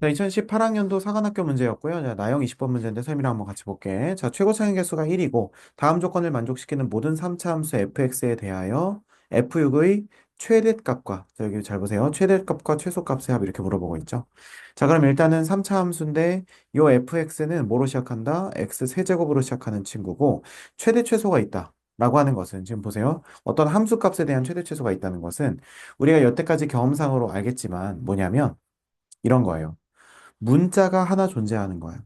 자, 2018학년도 사관학교 문제였고요. 자, 나형 20번 문제인데 쌤이랑 한번 같이 볼게. 자, 최고 차이 개수가 1이고 다음 조건을 만족시키는 모든 3차 함수 fx에 대하여 f6의 최대값과 자, 여기 잘 보세요. 최대값과 최소값의 합 이렇게 물어보고 있죠. 자, 그럼 일단은 3차 함수인데 요 fx는 뭐로 시작한다? x 세제곱으로 시작하는 친구고 최대 최소가 있다. 라고 하는 것은 지금 보세요. 어떤 함수 값에 대한 최대 최소가 있다는 것은 우리가 여태까지 경험상으로 알겠지만 뭐냐면 이런 거예요. 문자가 하나 존재하는 거야.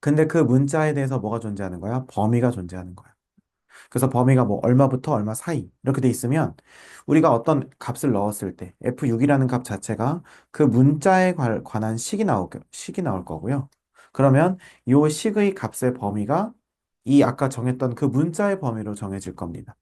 근데 그 문자에 대해서 뭐가 존재하는 거야? 범위가 존재하는 거야. 그래서 범위가 뭐 얼마부터 얼마 사이 이렇게 돼 있으면 우리가 어떤 값을 넣었을 때 f6이라는 값 자체가 그 문자에 관- 관한 식이 나올, 식이 나올 거고요. 그러면 이 식의 값의 범위가 이 아까 정했던 그 문자의 범위로 정해질 겁니다.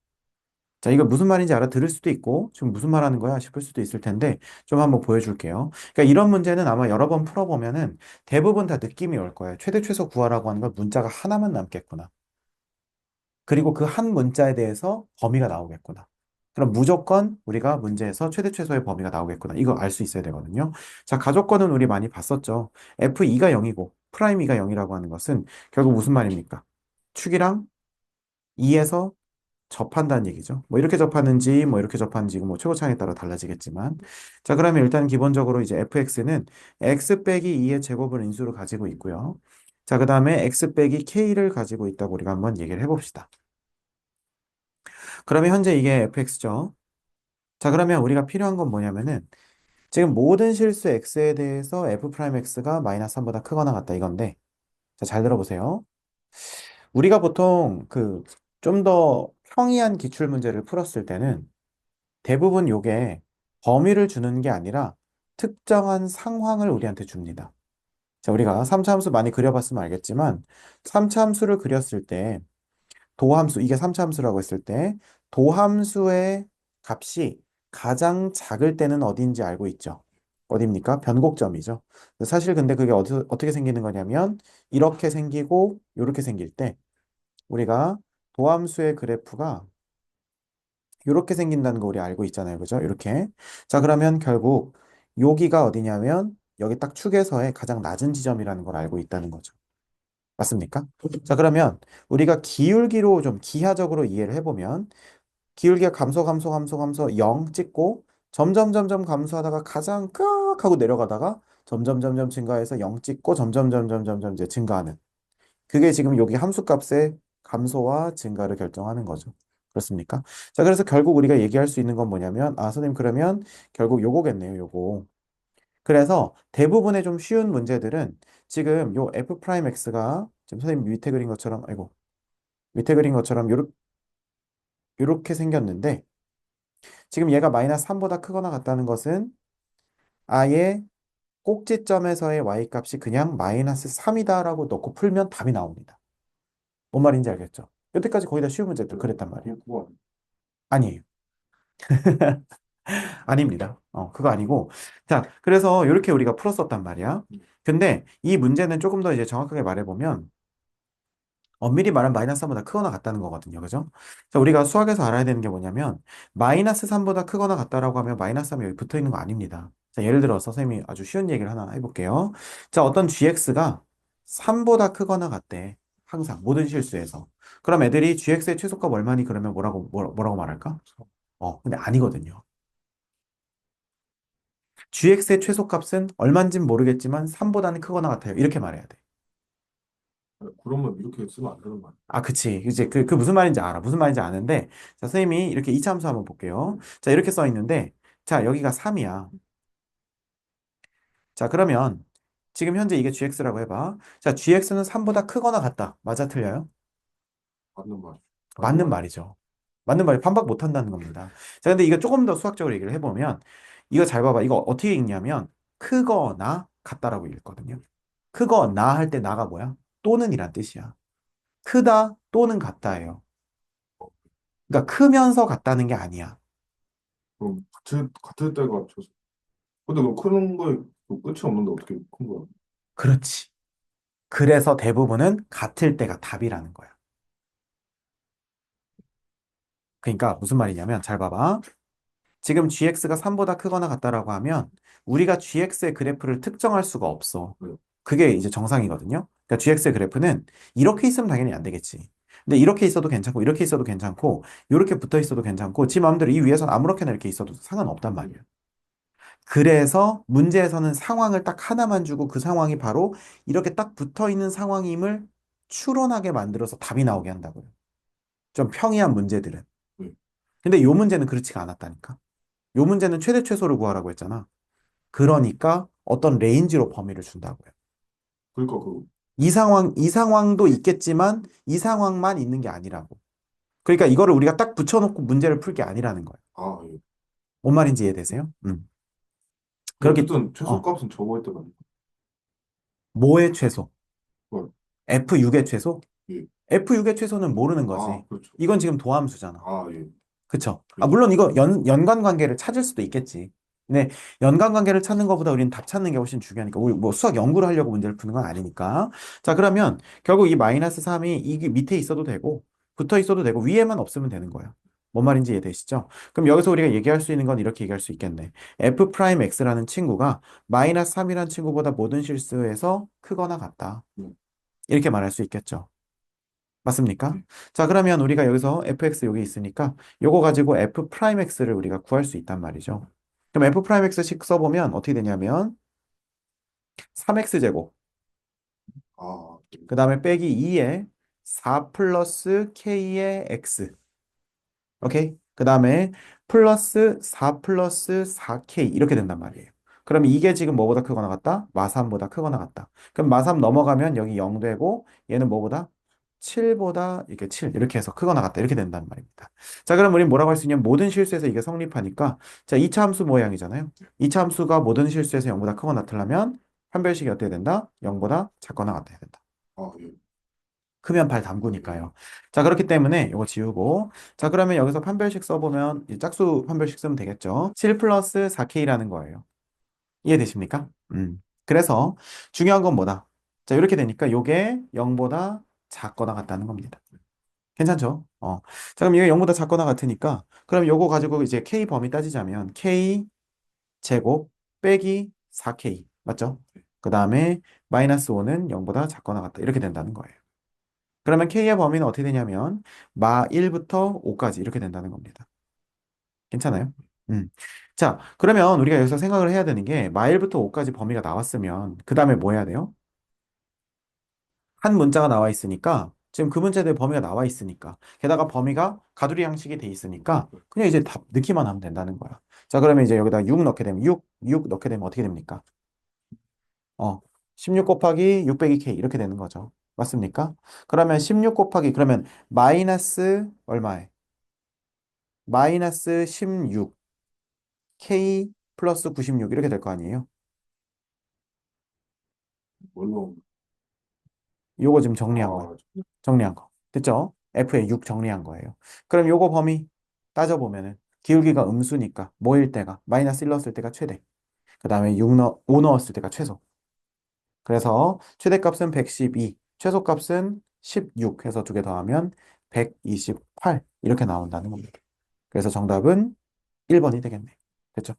자, 이거 무슨 말인지 알아들을 수도 있고, 지금 무슨 말 하는 거야 싶을 수도 있을 텐데, 좀 한번 보여줄게요. 그러니까 이런 문제는 아마 여러 번 풀어보면은 대부분 다 느낌이 올 거예요. 최대 최소 구하라고 하는 건 문자가 하나만 남겠구나. 그리고 그 한 문자에 대해서 범위가 나오겠구나. 그럼 무조건 우리가 문제에서 최대 최소의 범위가 나오겠구나. 이거 알 수 있어야 되거든요. 자, 가족권은 우리 많이 봤었죠. F2가 0이고, 프라임 2가 0이라고 하는 것은 결국 무슨 말입니까? 축이랑 2에서 접한다는 얘기죠. 뭐 이렇게 접하는지 뭐 이렇게 접하는지 뭐 최고차에 따라 달라지겠지만 자 그러면 일단 기본적으로 이제 fx는 x 빼기 2의 제곱을 인수로 가지고 있고요. 자 그 다음에 x 빼기 k를 가지고 있다고 우리가 한번 얘기를 해봅시다. 그러면 현재 이게 fx죠. 자 그러면 우리가 필요한 건 뭐냐면은 지금 모든 실수 x에 대해서 f 프라임 x가 마이너스 3보다 크거나 같다 이건데 자 잘 들어보세요. 우리가 보통 그 좀더 평이한 기출 문제를 풀었을 때는 대부분 요게 범위를 주는 게 아니라 특정한 상황을 우리한테 줍니다. 자, 우리가 3차 함수 많이 그려봤으면 알겠지만 3차 함수를 그렸을 때 도함수, 이게 3차 함수라고 했을 때 도함수의 값이 가장 작을 때는 어디인지 알고 있죠. 어디입니까? 변곡점이죠. 사실 근데 그게 어디, 어떻게 생기는 거냐면 이렇게 생기고 이렇게 생길 때 우리가 도함수의 그래프가 이렇게 생긴다는 거 우리 알고 있잖아요. 그죠? 이렇게. 자, 그러면 결국 여기가 어디냐면 여기 딱 축에서의 가장 낮은 지점이라는 걸 알고 있다는 거죠. 맞습니까? 자, 그러면 우리가 기울기로 좀 기하적으로 이해를 해보면 기울기가 감소, 감소, 감소, 감소 0 찍고 점점, 점점 감소하다가 가장 깍 하고 내려가다가 점점, 점점 증가해서 0 찍고 점점, 점점, 점점 이제 증가하는 그게 지금 여기 함수값의 감소와 증가를 결정하는 거죠. 그렇습니까? 자, 그래서 결국 우리가 얘기할 수 있는 건 뭐냐면, 아, 선생님, 그러면 결국 요거겠네요, 요거. 그래서 대부분의 좀 쉬운 문제들은 지금 요 f 프라임 x가 지금 선생님 밑에 그린 것처럼, 아이고, 밑에 그린 것처럼 요렇게, 요렇게 생겼는데, 지금 얘가 마이너스 3보다 크거나 같다는 것은 아예 꼭지점에서의 y 값이 그냥 마이너스 3이다라고 넣고 풀면 답이 나옵니다. 뭔 말인지 알겠죠? 여태까지 거의 다 쉬운 문제들 그랬단 말이에요. 그거 아니에요. 아닙니다. 어, 그거 아니고. 자, 그래서 이렇게 우리가 풀었었단 말이야. 근데 이 문제는 조금 더 이제 정확하게 말해보면, 엄밀히 말하면 마이너스 3보다 크거나 같다는 거거든요. 그죠? 자, 우리가 수학에서 알아야 되는 게 뭐냐면, 마이너스 3보다 크거나 같다라고 하면 마이너스 3이 여기 붙어 있는 거 아닙니다. 자, 예를 들어서 선생님이 아주 쉬운 얘기를 하나 해볼게요. 자, 어떤 gx가 3보다 크거나 같대. 항상, 모든 실수에서. 그럼 애들이 gx의 최소값 얼마니? 그러면 뭐라고, 뭐, 뭐라고 말할까? 어, 근데 아니거든요. gx의 최소값은 얼마인진 모르겠지만 3보다는 크거나 같아요. 이렇게 말해야 돼. 그러면 이렇게 쓰면 안 되는 거 아니야? 아, 그치. 이제 그, 그 무슨 말인지 알아. 무슨 말인지 아는데, 자, 선생님이 이렇게 이차 함수 한번 볼게요. 자, 이렇게 써 있는데, 자, 여기가 3이야. 자, 그러면 지금 현재 이게 gx라고 해봐. 자, gx는 3보다 크거나 같다. 맞아, 틀려요? 맞는 말. 맞는 말이죠. 맞는 말이 반박 못 한다는 겁니다. 자, 근데 이거 조금 더 수학적으로 얘기를 해보면, 이거 잘 봐봐. 이거 어떻게 읽냐면, 크거나 같다라고 읽거든요. 크거나 할 때 나가 뭐야? 또는 이란 뜻이야. 크다 또는 같다예요. 그러니까 크면서 같다는 게 아니야. 그럼 같은 같은 때가 저. 근데 그 크는 그 끝이 없는데 어떻게 큰 거야? 그렇지. 그래서 대부분은 같을 때가 답이라는 거야. 그러니까 무슨 말이냐면 잘 봐봐. 지금 gx가 3보다 크거나 같다라고 하면 우리가 gx의 그래프를 특정할 수가 없어. 네. 그게 이제 정상이거든요. 그러니까 gx의 그래프는 이렇게 있으면 당연히 안 되겠지. 근데 이렇게 있어도 괜찮고 이렇게 있어도 괜찮고 이렇게 붙어 있어도 괜찮고 지 마음대로 이 위에서는 아무렇게나 이렇게 있어도 상관없단 말이야. 그래서 문제에서는 상황을 딱 하나만 주고 그 상황이 바로 이렇게 딱 붙어 있는 상황임을 추론하게 만들어서 답이 나오게 한다고요. 좀 평이한 문제들은. 네. 근데 요 문제는 그렇지가 않았다니까. 요 문제는 최대 최소를 구하라고 했잖아. 그러니까 어떤 레인지로 범위를 준다고요. 그러니까 그 이 상황, 이 상황도 있겠지만 이 상황만 있는 게 아니라고. 그러니까 이거를 우리가 딱 붙여놓고 문제를 풀 게 아니라는 거예요. 아, 예. 뭔 말인지 이해되세요? 음. 그렇게 어쨌든 어. 최소값은 저거 했다가 뭐의 최소? 뭘? F6의 최소? 예. F6의 최소는 모르는 거지. 아, 그렇죠. 이건 지금 도함수잖아. 아, 예. 그쵸? 아, 그렇죠. 물론 이거 연, 연관 관계를 찾을 수도 있겠지. 근데 연관 관계를 찾는 것보다 우리는 답 찾는 게 훨씬 중요하니까. 우리 뭐 수학 연구를 하려고 문제를 푸는 건 아니니까. 자, 그러면 결국 이 마이너스 3이 이 밑에 있어도 되고, 붙어 있어도 되고, 위에만 없으면 되는 거예요. 뭔 말인지 이해되시죠? 그럼 여기서 우리가 얘기할 수 있는 건 이렇게 얘기할 수 있겠네. f 프라임 x라는 친구가 마이너스 3이라는 친구보다 모든 실수에서 크거나 같다. 음. 이렇게 말할 수 있겠죠. 맞습니까? 음. 자, 그러면 우리가 여기서 fx 여기 있으니까 요거 가지고 f 프라임 x를 우리가 구할 수 있단 말이죠. 그럼 f 프라임 x씩 써보면 어떻게 되냐면 3x 제곱 아, 예. 그 다음에 빼기 2에 4 플러스 k의 x 오케이? 그 다음에 플러스 4 플러스 4k 이렇게 된단 말이에요. 그럼 이게 지금 뭐보다 크거나 같다? 마3보다 크거나 같다. 그럼 마3 넘어가면 여기 0 되고 얘는 뭐보다? 7보다 이렇게 7 이렇게 해서 크거나 같다 이렇게 된단 말입니다. 자 그럼 우리 뭐라고 할 수 있냐면 모든 실수에서 이게 성립하니까 자 2차 함수 모양이잖아요. 2차 함수가 모든 실수에서 0보다 크거나 같으려면 판별식이 어떻게 된다? 0보다 작거나 같아야 된다. 아, 예. 크면 발 담그니까요. 자, 그렇기 때문에 이거 지우고. 자, 그러면 여기서 판별식 써보면, 이 짝수 판별식 쓰면 되겠죠. 7 플러스 4K라는 거예요. 이해되십니까? 음. 그래서 중요한 건 뭐다? 자, 이렇게 되니까 요게 0보다 작거나 같다는 겁니다. 괜찮죠? 어. 자, 그럼 이게 0보다 작거나 같으니까, 그럼 요거 가지고 이제 K 범위 따지자면, K 제곱 빼기 4K. 맞죠? 그 다음에 마이너스 5는 0보다 작거나 같다. 이렇게 된다는 거예요. 그러면 K의 범위는 어떻게 되냐면 마 1부터 5까지 이렇게 된다는 겁니다. 괜찮아요? 음. 자, 그러면 우리가 여기서 생각을 해야 되는 게 마 1부터 5까지 범위가 나왔으면 그 다음에 뭐 해야 돼요? 한 문자가 나와 있으니까 지금 그 문제의 범위가 나와 있으니까 게다가 범위가 가두리 양식이 돼 있으니까 그냥 이제 답 넣기만 하면 된다는 거야. 자, 그러면 이제 여기다 6 넣게 되면 6, 6 넣게 되면 어떻게 됩니까? 어, 16 곱하기 6 빼기 K 이렇게 되는 거죠. 맞습니까? 그러면 16 곱하기 그러면 마이너스 얼마에? 마이너스 16 K 플러스 96 이렇게 될 거 아니에요? 뭘로? 요거 지금 정리한 거예요. 아, 정리한 거. 됐죠? F에 6 정리한 거예요. 그럼 요거 범위 따져보면은 기울기가 음수니까 뭐일 때가 마이너스 1 넣었을 때가 최대. 그 다음에 6 넣, 5 넣었을 때가 최소. 그래서 최대값은 112, 최소값은 16 해서 두 개 더하면 128 이렇게 나온다는 겁니다. 그래서 정답은 1번이 되겠네. 됐죠?